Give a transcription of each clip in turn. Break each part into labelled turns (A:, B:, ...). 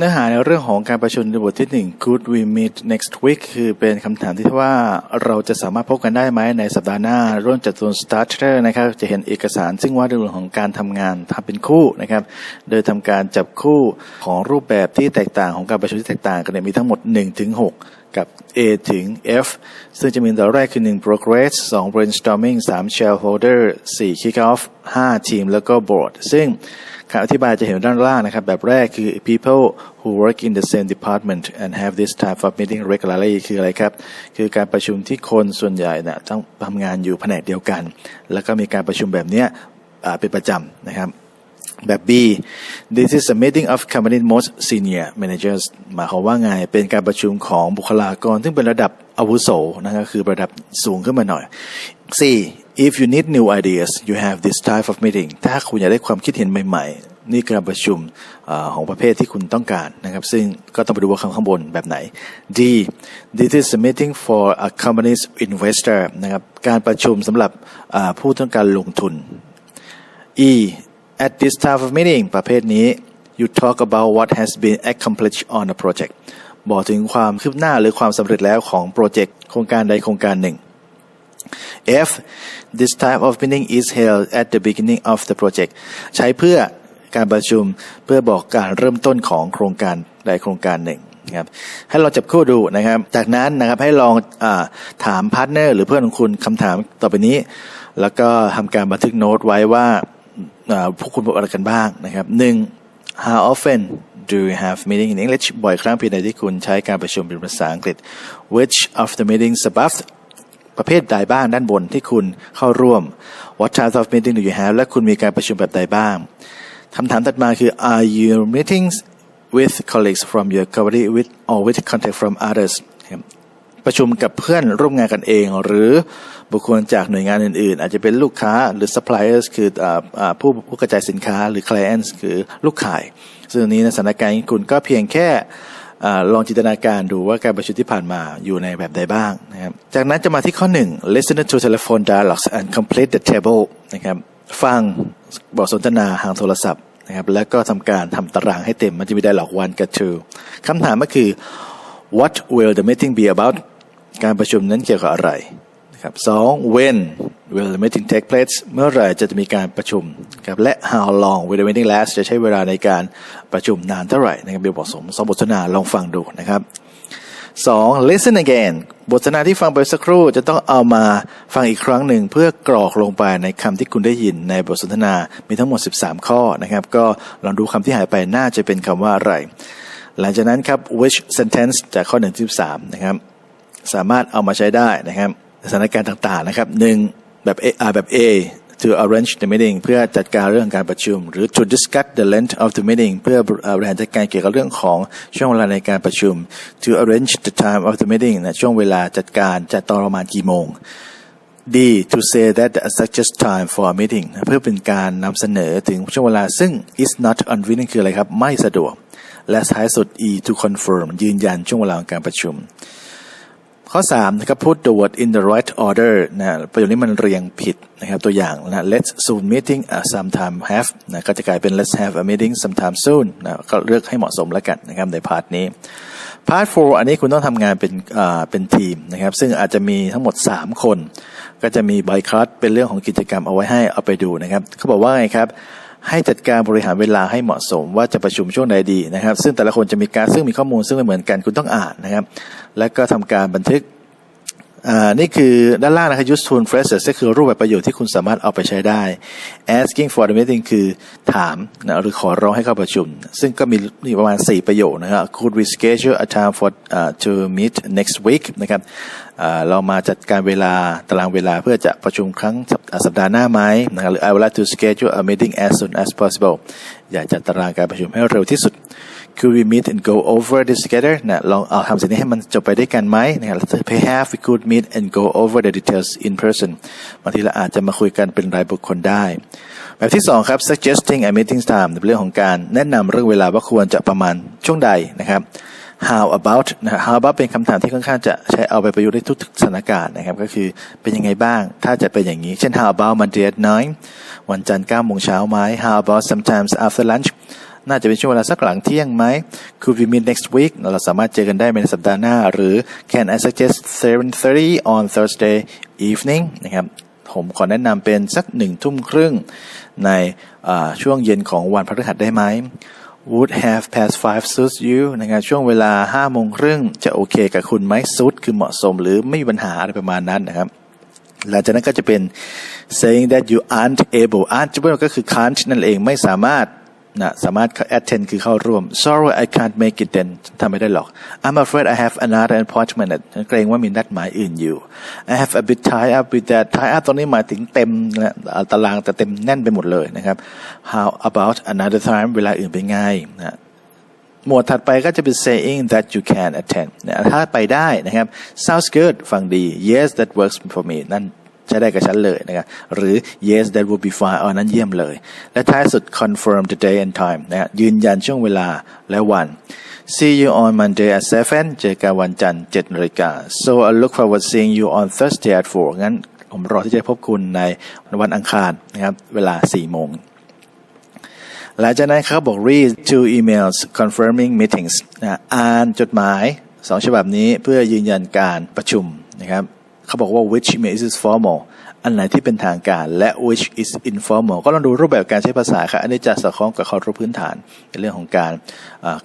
A: เนื้อหาในเรื่องของการประชุมในบทที่หนึ่ง Could we meet next week คือเป็นคำถามที่ว่าเราจะสามารถพบกันได้ไหมในสัปดาห์หน้าร่วมจากตัว starter นะครับ จะเห็นเอกสารซึ่งว่าเรื่องของการทำงานทำเป็นคู่นะครับ โดยทำการจับคู่ของรูปแบบที่แตกต่างของการประชุมที่แตกต่างกันเนี่ยมีทั้งหมด1ถึง6กับ A ถึง F ซึ่งจะมีตัวแรกคือ 1 progress 2 brainstorming 3 shareholder 4 kick off 5 team แล้วก็ board ซึ่ง คำอธิบายจะเห็นด้านล่างนะครับ แบบแรกคือ people who work in the same department and have this type of meeting regularly คืออะไรครับ คือการประชุมที่คนส่วนใหญ่นะต้องทำงานอยู่แผนกเดียวกัน แล้วก็มีการประชุมแบบเนี้ยเป็นประจำนะครับแบบ B this is a meeting of company most senior managers หมายความว่าไง เป็นการประชุมของบุคลากร ซึ่งเป็นระดับอาวุโสนะครับคือระดับสูงขึ้นมาหน่อย C if you need new ideas you have this type of meeting ถ้าคุณอยากได้ความคิดเห็นใหม่ ๆ นี่การประชุมอของประเภทที่คุณต้องการนะครับ ซึ่งก็ต้องไปดูว่าข้างข้างบนแบบไหน D this is a meeting for a company's investor นะครับ การประชุมสำหรับผู้ต้องการลงทุน E at this type of meeting ประเภทนี้ you talk about what has been accomplished on a project บอกถึงความคืบหน้าหรือความสำเร็จแล้วของโปรเจกต์โครงการใดโครงการหนึ่ง F this type of meeting is held at the beginning of the project ใช้เพื่อการประชุมเพื่อบอกการเริ่มต้นของโครงการใดโครงการหนึ่งนะครับให้เราจับคู่ดูนะครับ จากนั้นนะครับให้ลองอถามพาร์ทเนอร์หรือเพื่อนของคุณคำถามต่อไปนี้ แล้วก็ทำการบันทึกโน้ตไว้ว่าพวกคุณบอกอะไรกันบ้างนะครับหนึ่ง how often do you have meeting in English บ่อยครั้งเพียงใดที่คุณใช้การประชุมเป็นภาษาอังกฤษ which of the meetings above ประเภทใดบ้างด้านบนที่คุณเข้าร่วม What types of meeting do you have และคุณมีการประชุมแบบใดบ้างคำถามถัดมาคือ Are your meetings with colleagues from your company with or with contact from others ประชุมกับเพื่อนร่วมงานกันเอง หรือบุคคลจากหน่วยงานอื่น ๆ อาจจะเป็นลูกค้าหรือ suppliers คืออผู้ผู้กระจายสินค้าหรือ clients คือลูกขาย ซึ่งนนี้ในสถานการณ์คุณก็เพียงแค่ ลองจินตนาการดูว่าการประชุมที่ผ่านมาอยู่ในแบบใดบ้างนะครับจากนั้นจะมาที่ข้อหนึ่ง listen to telephone dialogues and complete the table นะครับฟังบทสนทนาทางโทรศัพท์นะครับแล้วก็ทำการทำตารางให้เต็มมันจะมี dialogue one กับ two คำถามก็คือ what will the meeting be about การประชุมนั้นเกี่ยวกับอะไรนะครับสอง when will the meeting take place เมื่อไหร่จะมีการประชุมครับและ how long will the meeting last จะใช้เวลาในการประชุมนานเท่าไหร่นะครับเป็นบทสมสองบทสนทนาลองฟังดูนะครับสอง listen again บทสนทนาที่ฟังไปสักครู่จะต้องเอามาฟังอีกครั้งหนึ่งเพื่อกรอกลงไปในคำที่คุณได้ยินในบทสนทนา มีทั้งหมด 13 ข้อนะครับ ก็ลองดูคำที่หายไปน่าจะเป็นคำว่าอะไร หลังจากนั้นครับ which sentence จากข้อ1ถึง13นะครับ สามารถเอามาใช้ได้นะครับ สถานการณ์ต่างๆนะครับหนึ่ง แบบ A อ่าแบบ A to arrange the meeting เพื่อจัดการเรื่องการประชุม หรือ to discuss the length of the meeting เพื่อบริหารจัดการเกี่ยวกับเรื่องของช่วงเวลาในการประชุม to arrange the time of the meeting นะช่วงเวลาจัดการจะตอนประมาณกี่โมง D to say that the suggest time for a meeting เพื่อเป็นการนำเสนอถึงช่วงเวลาซึ่ง is not convenient คืออะไรครับ ไม่สะดวก และท้ายสุด E to confirm ยืนยันช่วงเวลาของการประชุม ข้อ3นะครับ put the word in the right order นะประโยคนี้มันเรียงผิดนะครับตัวอย่างนะ let's soon meeting sometime have นะก็จะกลายเป็น let's have a meeting sometime soon นะก็เลือกให้เหมาะสมแล้วกันนะครับในพาร์ทนี้พาร์ท4อันนี้คุณต้องทำงานเป็นอ่าเป็นทีมนะครับซึ่งอาจจะมีทั้งหมด 3 คน ก็จะมีใบคัสเป็นเรื่องของกิจกรรมเอาไว้ให้เอาไปดูนะครับเขาบอกว่าไงครับ ให้จัดการบริหารเวลาให้เหมาะสมว่าจะประชุมช่วงใดดีนะครับ ซึ่งแต่ละคนจะมีการซึ่งมีข้อมูลซึ่งไม่เหมือนกันคุณต้องอ่านนะครับ และก็ทำการบันทึก นี่คือด้านล่างนะครับ useful phrases ก็คือรูปแบบประโยชน์ที่คุณสามารถเอาไปใช้ได้ asking for the meeting คือถามนะหรือขอร้องให้เข้าประชุม ซึ่งก็มีมีประมาณ 4 ประโยคนะครับ could we schedule a time for uh, to meet next week นะครับอ่าเรามาจัดการเวลาตารางเวลาเพื่อจะประชุมครั้งสัปสัปดาห์หน้าไหมนะครับหรือ I would like to schedule a meeting as soon as possible อยากจัดตารางการประชุมให้เร็วที่สุด could we meet and go over this together นะลองเอาทำสิ่งนี้ให้มันจบไปด้วยกันไหมนะครับ perhaps we could meet and go over the details in person บางทีเราอาจจะมาคุยกันเป็นรายบุคคลได้ แบบที่สองครับ suggesting a meeting time เป็นเรื่องของการแนะนำเรื่องเวลาว่าควรจะประมาณช่วงใดนะครับ how about นะ how about เป็นคำถามที่ค่อนข้างจะใช้เอาไปประยุกต์ได้ทุกสถานการณ์นะครับ ก็คือเป็นยังไงบ้าง ถ้าจะเป็นอย่างนี้ เช่น how about Monday at 9วันจันทร์9โมงเช้าไหม how about sometimes after lunch น่าจะเป็นช่วงเวลาสักหลังเที่ยงไหม Could we meet next week เราสามารถเจอกันได้ในสัปดาห์หน้า หรือ Can I suggest 7:30 on Thursday evening นะครับผมขอแนะนำเป็นสักหนึ่งทุ่มครึ่งในช่วงเย็นของวันพฤหัสได้ไหม Would have past five suits you นะครับช่วงเวลาห้าโมงครึ่งจะโอเคกับคุณไหม suit คือเหมาะสมหรือไม่มีปัญหาอะไรประมาณนั้นนะครับ หลังจากนั้นก็จะเป็น saying that you aren't able aren't able ก็คือ can't นั่นเองไม่สามารถ นะสามารถ attend คือเข้าร่วม sorry I can't make it then ทำไม่ได้หรอก I'm afraid I have another appointment ฉันเกรงว่ามีนัดหมายอื่นอยู่ I have a bit tied up with that tie up ตรงนี้หมายถึงเต็มนะตารางแต่เต็มแน่นไปหมดเลยนะครับ How about another time เวลาอื่นเป็นไงนะหมวดถัดไปก็จะเป็น saying that you can attend นะถ้าไปได้นะครับ sounds good ฟังดี yes that works for me นั่น ใช้ได้กับฉันเลยนะครับหรือ yes that would be fine อ๋อนั้นเยี่ยมเลย และท้ายสุด confirm the day and time นะฮะยืนยันช่วงเวลาและวัน see you on Monday at 7เจอกันวันจันทร์7นาฬิกา so I look forward seeing you on Thursday at 4งั้นผมรอที่จะพบคุณในวันอังคารนะครับเวลา4โมงหลังจากนั้นเขาบอก read two emails confirming meetings นะอ่านจดหมายสองฉบับนี้เพื่อยืนยันการประชุมนะครับ เขาบอกว่า which email is formal อันไหนที่เป็นทางการและ which is informal ก็ลองดูรูปแบบการใช้ภาษาครับอันนี้จะสอดคล้องกับข้อรู้พื้นฐานในเรื่องของการ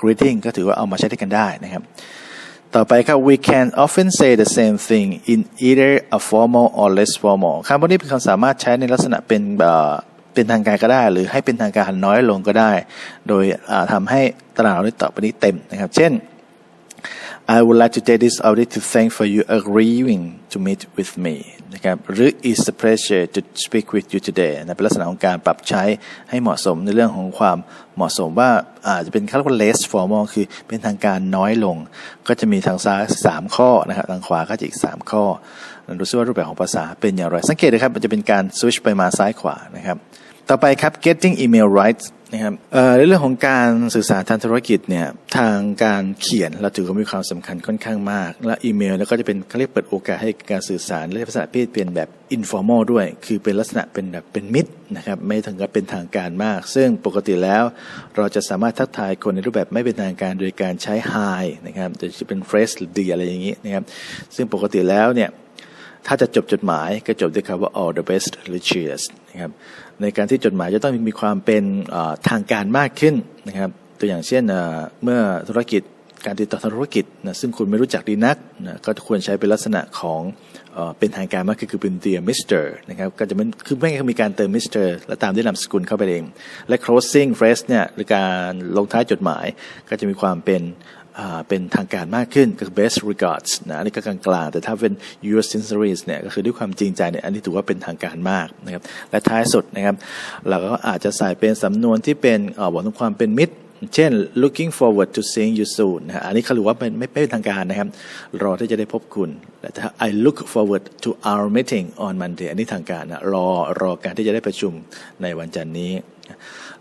A: greeting ก็ถือว่าเอามาใช้ได้กันได้นะครับ ต่อไปครับ we can often say the same thing in either a formal or less formal คำพวกนี้เป็นคำสามารถใช้ในลักษณะเป็นเอ่อเป็นทางการก็ได้ หรือให้เป็นทางการน้อยลงก็ได้ โดยอ่าทำให้ตารางเราได้ต่อไปนี้เต็มนะครับ เช่น I would like to take this opportunity to thank for you agreeing to meet with me นะครับหรือ it's a pleasure to speak with you today นะเป็นลักษณะของการปรับใช้ให้เหมาะสมในเรื่องของความเหมาะสมว่าอาจจะเป็นคำว่า less formal คือเป็นทางการน้อยลง ก็จะมีทางซ้ายสามข้อนะครับทางขวาก็จะอีกสามข้อดูซิว่ารูปแบบของภาษาเป็นอย่างไร สังเกตนะครับมันจะเป็นการ switch ไปมาซ้ายขวานะครับ ต่อไปครับ getting email right นะครับเอ่อในเรื่องของการสื่อสารทางธุรกิจเนี่ยทางการเขียนเราถือว่ามีความสำคัญค่อนข้างมาก และอีเมลแล้วก็จะเป็นเขาเรียกเปิดโอกาสให้การสื่อสารและภาษาเพศเป็นแบบ informal ด้วย คือเป็นลักษณะเป็นแบบเป็นมิตรนะครับไม่ถึงกับเป็นทางการมาก ซึ่งปกติแล้ว เราจะสามารถทักทายคนในรูปแบบไม่เป็นทางการโดยการใช้ hi นะครับจะเป็น phrase หรือดีอะไรอย่างนี้นะครับซึ่งปกติแล้วเนี่ย ถ้าจะจบจดหมายก็จบด้วยคำว่า all the best หรือ cheers นะครับในการที่จดหมายจะต้องมีความเป็นทางการมากขึ้นนะครับตัวอย่างเช่นเมื่อธุรกิจการติดต่อธุรกิจนะซึ่งคุณไม่รู้จักดีนักนะก็ควรใช้เป็นลักษณะของเป็นทางการมากขึ้นคือเป็น dear Mr นะครับก็จะเป็นคือไม่มีการเติม Mr และตามด้วยนามสกุลเข้าไปเอง และ closing phrase เนี่ยหรือการลงท้ายจดหมายก็จะมีความเป็น เป็นทางการมากขึ้นก็คือ best regards นะอันนี้ก็กลางๆ แต่ถ้าเป็น your sincerity เนี่ยก็คือด้วยความจริงใจเนี่ยอันนี้ถือว่าเป็นทางการมากนะครับและท้ายสุดนะครับเราก็อาจจะใส่เป็นสำนวนที่เป็นออบอกถึงความเป็นมิตร เช่น looking forward to seeing you soon นะอันนี้เขาเรียกว่าเป็นไม่ไม่เป็นทางการนะครับ รอที่จะได้พบคุณแต่ถ้า I look forward to our meeting on Monday อันนี้ทางการนะรอรอการที่จะได้ประชุมในวันจันทร์นี้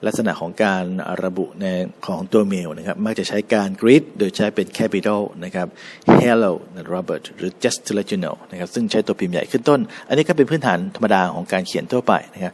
A: ลักษณะของการระบุในของตัวเมลนะครับมักจะใช้การ greet โดยใช้เป็น capital นะครับ hello Robert หรือ just to let you know นะครับซึ่งใช้ตัวพิมพ์ใหญ่ขึ้นต้น อันนี้ก็เป็นพื้นฐานธรรมดาของการเขียนทั่วไปนะครับ